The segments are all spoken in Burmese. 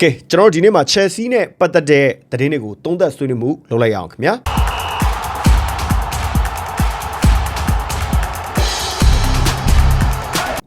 ကဲကျွန်တော်တို့ဒီနေ့မှာ Chelsea နဲ့ပတ်သက်တဲ့သတင်းတွေကိုသုံးသပ်ဆွေးနွေးမှုလုပ်လိုက်ရအောင်ခင်ဗျာ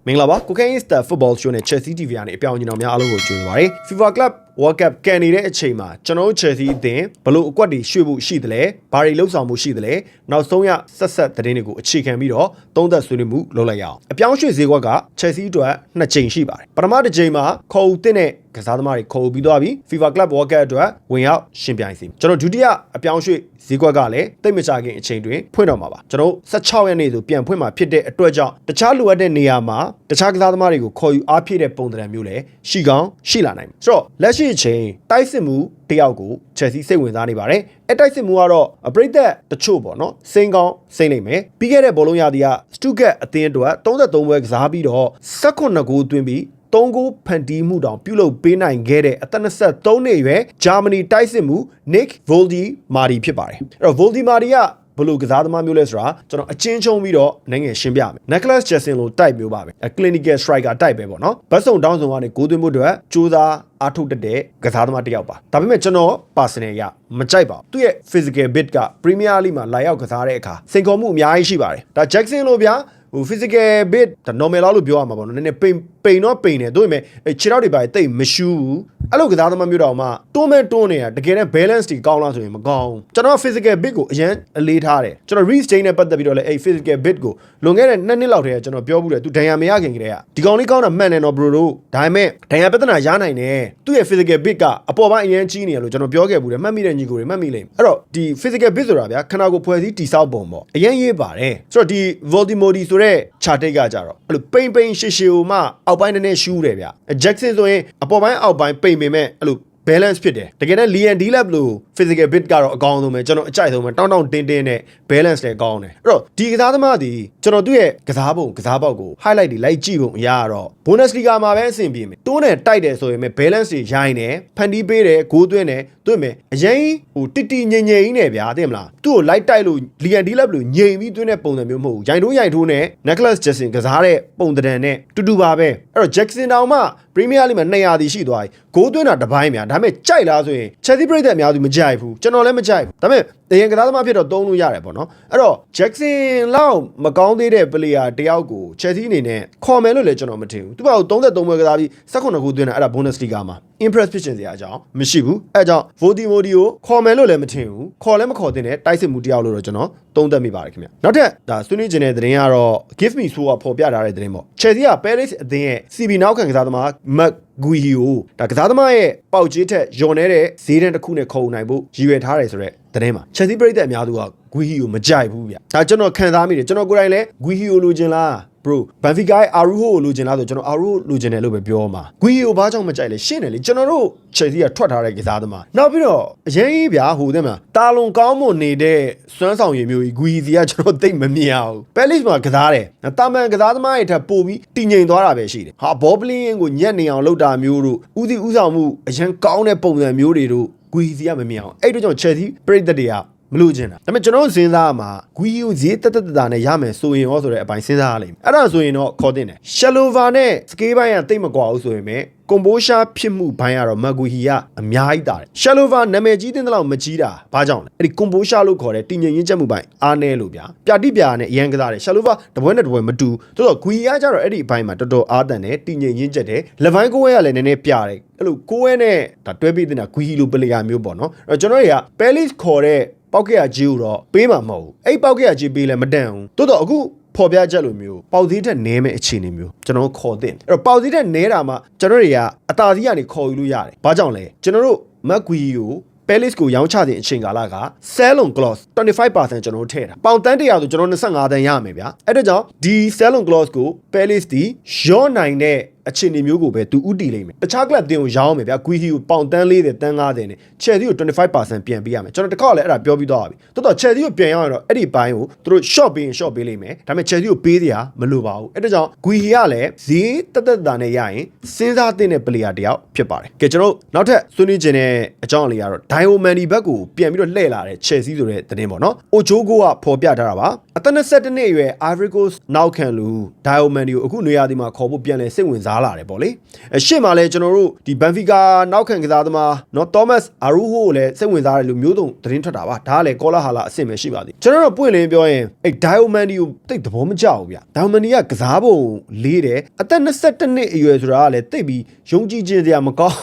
မင်္ဂလာပါကိုကိုင်းစတာ football show နဲ့ Chelsea TV ကနေအပြောင်းအလဲများအားလုံးကိုကြိုဆိုပါရစေ FIFA Club World Cup ကန်နေတဲ့အချိန်မှာကျွန်တော်တို့ Chelsea အသင်းဘလို့အကွက်တွေရွှေ့ဖို့ရှိသလဲဘာတွေလှုပ်ဆောင်မှုရှိသလဲနောက်ဆုံးရဆက်ဆက်သတင်းတွေကိုအခြေခံပြီးတော့သုံးသပ်ဆွေးနွေးမှုလုပ်လိုက်ရအောင်အပြောင်းရွှေ့ဈေးကွက်က Chelsea အတွက်နှစ်ချိန်ရှိပါတယ်ပထမတစ်ချိန်မှာခေါ်ဦးတဲ့နဲ့ကစားသမားတွေခေါ်ဦးပြီးသွားပြီ FIFA Club World Cup အတွက်ဝင်ရောက်ရှင်ပြိုင်စီကျွန်တော်ဒုတိယအပြောင်းရွှေ့ဈေးကွက်ကလည်းတိတ်မချခင်အချိန်တွင်ဖွင့်တော့မှာပါကျွန်တော်16ရက်နေ့ဆိုပြန်ဖွင့်မှာဖြစ်တဲ့အတွက်ကြောင့်တခြားလိုအပ်တဲ့နေရာမှာတခြားကစားသမားတွေကိုခေါ်ယူအားဖြည့်တဲ့ပုံသဏ္ဍာန်မျိုးလည်းရှိကောင်းရှိလာနိုင်တယ်ဆိုတော့လက်ရှိအချိန်တိုက်စစ်မှုတယောက်ကို Chelsea စိတ်ဝင်စားနေပါတယ်အဲတိုက်စစ်မှုကတော့အပရိသတ်တချို့ပေါ့နော်စိန်ကောင်းစိန်နိုင်မယ်ပြီးခဲ့တဲ့ဘောလုံးရာသီကစတူဂတ်အသင်းအတွက်33ပွဲကစားပြီးတော့18ဂိုးသွင်းပြီး၃ဂိုးဖန်တီးမှုတောင်ပြုလုပ်ပေးနိုင်ခဲ့တဲ့အသက်23နှစ်အရွယ်ဂျာမနီတိုက်စစ်မှု Nick Voldi Mari ဖြစ်ပါတယ်အဲ့တော့ Voldi Mari က ဘလို့ကစားသမားမျိုးလဲဆိုတာကျွန်တော်အချင်းချုံပြီးတော့နိုင်ငံရှင်းပြမယ် Nicholas Jackson လို့တိုက်မျိုးပါပဲ clinical striker တိုက်ပဲပေါ့နော်ဘတ်စုံတောင်းစုံကနေဂိုးသွင်းမှုအတွက်စူးစမ်းအားထုတ်တတ်တဲ့ကစားသမားတစ်ယောက်ပါဒါပေမဲ့ကျွန်တော် personal ရမကြိုက်ပါဘူးသူရဲ့ physical bit က Premier League မှာလာရောက်ကစားတဲ့အခါစိန်ခေါ်မှုအများကြီးရှိပါတယ်ဒါ Jackson လို့ဗျာဟို physical bit ဒါ normal လောက်လို့ပြောရမှာပေါ့နော်နည်းနည်းပိန် ပိန်တော့ပိန်တယ်တို့ပေမဲ့အဲခြေထောက်တွေပါတိတ်မရှူးဘူးအဲ့လိုကစားသမားမျိုးတောင်မှတွန်းမဲ့တွန်းနေတာတကယ်နဲ့ balance တွေကောင်းလားဆိုရင်မကောင်းဘူးကျွန်တော် physical bit ကိုအရင်အလေးထားတယ်ကျွန်တော် reach chain နဲ့ပတ်သက်ပြီးတော့လည်းအဲ့ physical bit ကိုလွန်ခဲ့တဲ့နှစ်နှစ်လောက်တည်းကကျွန်တော်ပြောဘူးတယ်သူဒဏ်ရာမရခင်ကတည်းကဒီကောင်လေးကောင်းတာမှန်တယ်နော် bro တို့ဒါပေမဲ့ဒဏ်ရာပြဿနာရနိုင်တယ်သူ့ရဲ့ physical bit ကအပေါ်ပိုင်းအရင်ကြီးနေရလို့ကျွန်တော်ပြောခဲ့ဘူးတယ်မှတ်မိတဲ့ညီကိုတွေမှတ်မိလိမ့်မယ်အဲ့တော့ဒီ physical bit ဆိုတာဗျာခန္ဓာကိုယ်ဖွဲ့စည်းတိဆောက်ပုံပေါ့အရင်ရေးပါတယ်ဆိုတော့ဒီ Voldemort ဆိုတဲ့ chart ကကြတော့အဲ့လိုပိန်ပိန်ရှည်ရှည်ဟိုမှအောက်ပိုင်းနည်းနည်းရှူးတယ်ဗျာ Jackson ဆိုရင်အပေါ်ပိုင်းအောက်ပိုင်းပိန်ပေမဲ့အဲ့လို balance ဖြစ်တယ်တကယ်နဲ့ Lian D-Lab လို့ physical bit ကတော့အကောင်းဆုံးပဲကျွန်တော်အကြိုက်ဆုံးပဲတောင်းတောင်းတင်းတင်းနဲ့ balance လည်းကောင်းတယ်အဲ့တော့ဒီကစားသမားဒီကျွန်တော်သူ့ရဲ့ကစားပုံကစားပေါက်ကို highlight တွေလိုက်ကြည့်ပုံအရတော့ Bundesliga မှာပဲအဆင်ပြေမယ်တွန်းနဲ့တိုက်တယ်ဆိုရင်ပဲ balance တွေရိုင်းတယ်ဖန်တီးပေးတယ်ဂိုးသွင်းတယ်တွေ့မယ်အရင်ဟိုတိတိငိမ့်ငိမ့်ကြီးနဲ့ဗျာသိမလားသူ့ကိုလိုက်တိုက်လို့ Lian D-Lab လို့ငိမ့်ပြီးသွင်းတဲ့ပုံစံမျိုးမဟုတ်ဘူးရိုင်ထိုးရိုင်ထိုးနဲ့ Nicholas Jackson ကစားတဲ့ပုံသဏ္ဍာန်နဲ့တူတူပါပဲအဲ့တော့ Jackson တောင်မှ Premier League မှာ200တီရှိသွားပြီဂိုးသွင်းတာတစ်ပိုင်းများဒါပေမဲ့ကြိုက်လားဆိုရင် Chelsea ပြည်သက်အများစုမကြိုက်ဘူးကျွန်တော်လည်းမကြိုက်ဘူးဒါပေမဲ့ တရင်ကစားသမားဖြစ်တော့သုံးလို့ရတယ်ပေါ့နော်အဲ့တော့ Jackson လောက်မကောင်းသေးတဲ့ player တယောက်ကို Chelsea အနေနဲ့ခေါ်မယ်လို့လည်းကျွန်တော်မထင်ဘူးသူက33ပွဲကစားပြီး18ခုသွင်းတာအဲ့ဒါ Bundesliga မှာ impress ဖြစ်ချင်စရာအကြောင်းမရှိဘူးအဲ့ကြောင့် Voti Modi ကိုခေါ်မယ်လို့လည်းမထင်ဘူးခေါ်လည်းမခေါ်သင့်တဲ့တိုက်စစ်မှုတယောက်လို့တော့ကျွန်တော်သုံးသပ်မိပါတယ်ခင်ဗျနောက်ထပ်ဒါဆွေးနွေးခြင်းတဲ့သတင်းကတော့ Give Me So ကပေါ်ပြထားတဲ့သတင်းပေါ့ Chelsea က Paris အသင်းရဲ့ CB နောက်ခံကစားသမား Mark ဂူဟီကိုဒါကစားသမားရဲ့ပေါက်ကြီးထက်ယွန်နေတဲ့ဈေးတန်းတစ်ခုနဲ့ခေါ်နိုင်ဖို့ရည်ရွယ်ထားတယ်ဆိုတော့သတင်းမှာ Chelsea ပြည်သက်အများစုကဂူဟီကိုမကြိုက်ဘူးဗျဒါကျွန်တော်ခံစားမိတယ်ကျွန်တော်ကိုယ်တိုင်လည်းဂူဟီကိုလိုချင်လား bro ဘန်ဖီကာရဲ့အာရူဟိုကိုလိုချင်လားဆိုကျွန်တော်အာရူဟိုလိုချင်တယ်လို့ပဲပြောမှာဂွီကိုဘာကြောင့်မကြိုက်လဲရှင်းတယ်လေကျွန်တော်တို့ Chelsea ကထွက်ထားတဲ့ကစားသမားနောက်ပြီးတော့အရင်ကြီးဗျာဟိုတဲ့မှာတာလွန်ကောင်းမွန်နေတဲ့စွမ်းဆောင်ရည်မျိုးကြီးဂွီစီကကျွန်တော်သိမမြင်အောင်ပဲလစ်မှာကစားတယ်တာမန်ကစားသမားတွေထပ်ပို့ပြီးတည်ငြိမ်သွားတာပဲရှိတယ်ဟာဘောပလင်းကိုညက်နေအောင်လုပ်တာမျိုးတို့ဥစီဥဆောင်မှုအရင်ကောင်းတဲ့ပုံစံမျိုးတွေတို့ဂွီစီကမမြင်အောင်အဲ့တို့ကြောင့် Chelsea ပြည်သက်တွေက မလို့ချင်တာဒါပေမဲ့ကျွန်တော်စဉ်းစားမှာဂွီယိုဈေးတက်တက်တတာနဲ့ရမယ်ဆိုရင်ရောဆိုတဲ့အပိုင်းစဉ်းစားရလိမ့်မယ်အဲ့ဒါဆိုရင်တော့ခေါ်တင်တယ်ရှယ်လိုဗာနဲ့စကေးဘိုင်းကတိတ်မကွာဘူးဆိုရင်ပဲကွန်ဘိုရှာဖြစ်မှုဘိုင်းကတော့မဂူဟီကအများကြီးတာတယ်ရှယ်လိုဗာနာမည်ကြီးတဲ့လောက်မကြီးတာဘာကြောင့်လဲအဲ့ဒီကွန်ဘိုရှာလို့ခေါ်တဲ့တည်ငြိမ်ရင်းချက်မှုဘိုင်းအားနဲလို့ဗျာပြတိပြာနဲ့အရန်ကစားတယ်ရှယ်လိုဗာတပွဲနဲ့တပွဲမတူဆိုတော့ဂူဟီကကျတော့အဲ့ဒီဘိုင်းမှာတော်တော်အားတန်တယ်တည်ငြိမ်ရင်းချက်တယ်လက်ပိုင်းကိုဝဲကလည်းနည်းနည်းပြတယ်အဲ့လိုကိုဝဲနဲ့ဒါတွဲပြီးတဲ့နာဂူဟီလိုပလေယာမျိုးပေါ့နော်အဲ့တော့ကျွန်တော်တွေကပဲလစ်ခေါ်တဲ့ ပောက်ကရကြီးကိုတော့ပေးမှာမဟုတ်ဘူးအဲ့ပောက်ကရကြီးပေးလည်းမတန်ဘူးတိုးတော့အခုဖော်ပြချက်လိုမျိုးပေါက်သေးတဲ့နဲမဲ့အခြေအနေမျိုးကျွန်တော်ခေါ်တဲ့အဲ့တော့ပေါက်သေးတဲ့နဲတာမှကျွန်တော်တွေကအတာသီးကနေခေါ်ယူလို့ရတယ်။ဘာကြောင့်လဲကျွန်တော်တို့မက်ဂွီကို Palace ကိုရောင်းချတဲ့အချိန်ကာလက Salon Gloss 25%ကျွန်တော်တို့ထည့်တာပေါင်တန်း100ဆိုကျွန်တော်25တန်းရမယ်ဗျာအဲ့ဒါကြောင့်ဒီ Salon Gloss ကို Palace ဒီရော့နိုင်တဲ့ အခြေအနေမျိုးကိုပဲသူဥတီလိမ့်မယ်တခြား club တင်ကိုရောင်းမယ်ဗျာဂွီဟီကိုပေါင်တန်း40တန်း50နဲ့ Chelsea ကို25%ပြန်ပေးရမယ်ကျွန်တော်တစ်ခါလည်းအဲ့ဒါပြောပြီးသွားပါပြီတော်တော် Chelsea ကိုပြန်ရောက်ရတော့အဲ့ဒီဘိုင်းကိုသူတို့ short ပေးရင် short ပေးလိမ့်မယ်ဒါပေမဲ့ Chelsea ကိုပေးစရာမလိုပါဘူးအဲ့ဒါကြောင့်ဂွီဟီကလည်းဈေးတက်တက်တာနဲ့ရရင်စဉ်းစားသင့်တဲ့ player တယောက်ဖြစ်ပါတယ်ကဲကျွန်တော်နောက်ထပ်ဆွေးနွေးခြင်းတဲ့အကြောင်းအလေးကတော့ Diomandi ဘက်ကိုပြန်ပြီးတော့လှည့်လာတဲ့ Chelsea ဆိုတဲ့သတင်းပေါ့နော်။ Ojogo ကဖော်ပြထားတာပါ။ အသက်22နှစ်အရွယ် Ivory Coast နောက်ခံလူ Diamond ကိုအခုနေရာဒီမှာခေါ်ဖို့ပြန်လဲစိတ်ဝင်စားလာတယ်ပေါ့လေအရှေ့မှာလဲကျွန်တော်တို့ဒီ Benfica နောက်ခံကစားသမားနော် Thomas Arujo ကိုလည်းစိတ်ဝင်စားတယ်လို့မျိုးစုံသတင်းထွက်တာပါဒါကလည်းကောလာဟာလာအဆင့်ပဲရှိပါသေးကျွန်တော်တို့ပွင့်လင်းပြောရင်အဲ့ Diamond ကိုတိတ်သဘောမကျဘူးဗျ Diamond ကကစားပုံလေးတယ်အသက်22နှစ်အရွယ်ဆိုတာကလည်းတိတ်ပြီးယုံကြည်ခြင်းစရာမကောင်း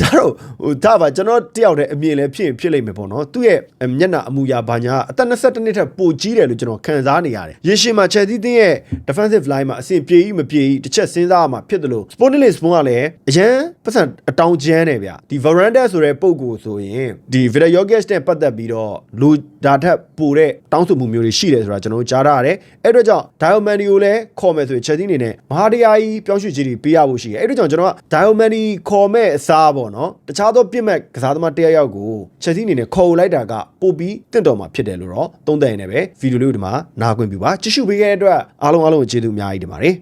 ဒါတော့ဟိုဒါပါကျွန်တော်တယောက်တည်းအမြင်လည်းဖြစ်ရင်ဖြစ်လိမ့်မယ်ပေါ့နော်သူ့ရဲ့မျက်နှာအမူအရာဘာညာအသက်22နှစ်ထက်ပိုကြီးတယ်လို့ကျွန်တော်ခံစားနေရတယ်ရေရှည်မှာ Chelsea တင်းရဲ့ defensive line မှာအဆင်ပြေကြီးမပြေကြီးတစ်ချက်စဉ်းစားရမှာဖြစ်တယ်လို့ Sporting Lisbon ကလည်းအရန်ပတ်စံအတောင်ကျန်းတယ်ဗျဒီ Veranda ဆိုတဲ့ပုံကိုဆိုရင်ဒီ Vida Yogesh နဲ့ပတ်သက်ပြီးတော့လူဒါထက်ပိုတဲ့တောင်းဆိုမှုမျိုးတွေရှိတယ်ဆိုတာကျွန်တော်တို့ကြားထားရတယ်အဲ့အတွက်ကြောင့် Diamond ကိုလည်းခေါ်မယ်ဆိုရင် Chelsea အနေနဲ့မဟာတရားကြီးပြောင်းရွှေ့ခြင်းတွေပေးရဖို့ရှိတယ်အဲ့အတွက်ကြောင့်ကျွန်တော်က Diamond ခေါ်မဲ့အစားပေါ့နော်တခြားသောပြစ်မဲ့ကစားသမားတစ်ယောက်ယောက်ကို Chelsea အနေနဲ့ခေါ်လိုက်တာကပို့ပြီးတင့်တော်မှာဖြစ်တယ်လို့တော့သုံးသပ်ရင်လည်းပဲဗီဒီယိုလေးကိုဒီမှာနားခွင့်ပြုပါကြည့်ရှုပေးခဲ့တဲ့အတွက်အားလုံးအားလုံးကိုကျေးဇူးအများကြီးတင်ပါတယ်